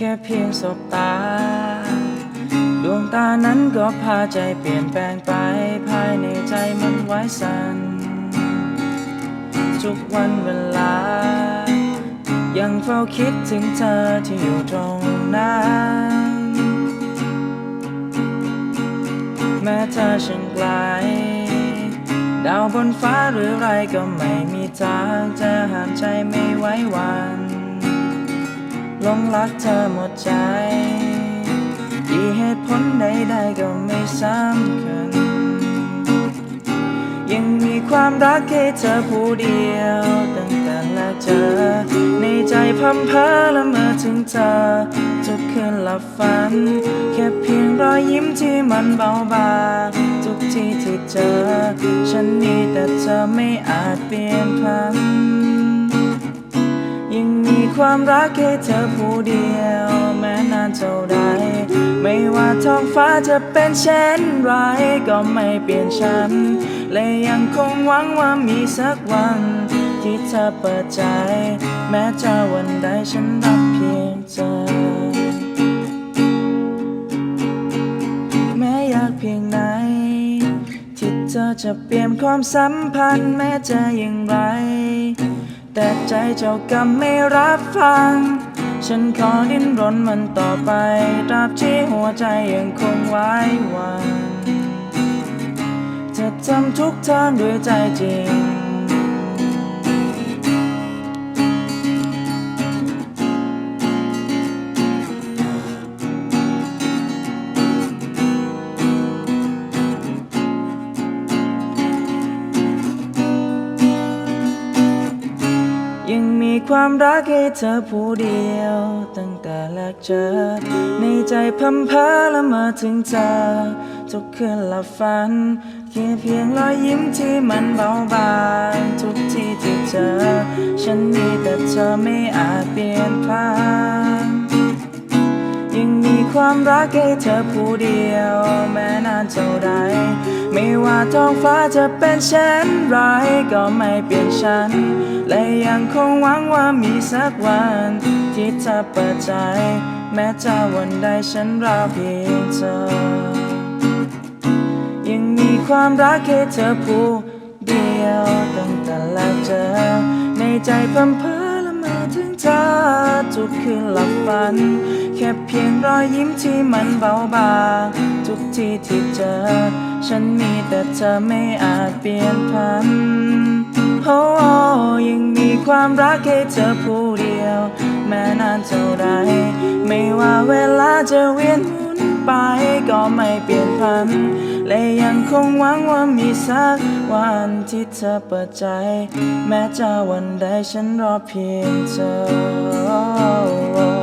ค่เพียงสบตา ดวงตานั้นก็พาใจเปลี่ยนแปลงไป ภายในใจมันไว้สันทุกวันเวลา ยังเฝ้าคิดถึงเธอที่อยู่ตรงนั้น แม้เธอช่างไกล ดาวบนฟ้าหรือไรก็ไม่มีทางจะห้ามใจไม่ไว้วัน หลงรักเธอหมดใจกี่เหตุผลใดๆก็ไม่สำคัญ ยังมีความรักให้เธอผู้เดียว ตั้งแต่แรกเจอ ในใจพัมเพอละเมื่อถึงเธอทุกคืนหลับฝัน แค่เพียงรอยยิ้มที่มันเบาบางทุกที่ที่เจอ ฉันมีแต่เธอไม่อาจเปลี่ยนพัน ความรักให้เธอผู้เดียว แม้นานเท่าใด ไม่ว่าท้องฟ้าจะเป็นเช่นไร ก็ไม่เปลี่ยนฉัน และยังคงหวังว่ามีสักวัน ที่เธอเปิดใจ แม้จะวันใดฉันรับเพียงเธอ แม้อยากเพียงไหนที่เธอจะเปลี่ยนความสัมพันธ์แม้จะอย่างไร แต่ใจเจ้ากรรมไม่รับฟัง ฉันขอดิ้นรนมันต่อไปตราบที่หัวใจยังคงไว้วันจะทำทุกทางด้วยใจจริง ยังมีความรักให้เธอผู้เดียว ตั้งแต่แรกเจอ ในใจพัมเพอละมาถึงเธอ ทุกคืนหลับฝันแค่เพียงรอยยิ้มที่มันเบาบางทุกที่ที่เจอ ฉันมีแต่เธอไม่อาจเปลี่ยนผ่าน ความรักให้เธอผู้เดียว แม้นานเท่าใดไม่ว่าท้องฟ้าจะเป็นเช่นไรก็ไม่เปลี่ยนฉัน และยังคงหวังว่ามีสักวัน ที่เธอเปิดใจ แม้จะวันใดฉันรอเพียงเธอ ยังมีความรักให้เธอผู้เดียวตั้งแต่แรกเจอในใจพัมเพิ่ ทุกคืนหลับฝัน แค่เพียงรอยยิ้มที่มันเบาบางทุกที่ที่เจอ ฉันมีแต่เธอไม่อาจเปลี่ยนพันโอ้ยังมีความรักให้เธอผู้เดียว แม้นานเท่าไรไม่ว่าเวลาจะเวียน ไปก็ไม่เปลี่ยนพัน และยังคงหวังว่ามีสักวันที่เธอเปิดใจ แม้จะวันใดฉันรอเพียงเธอ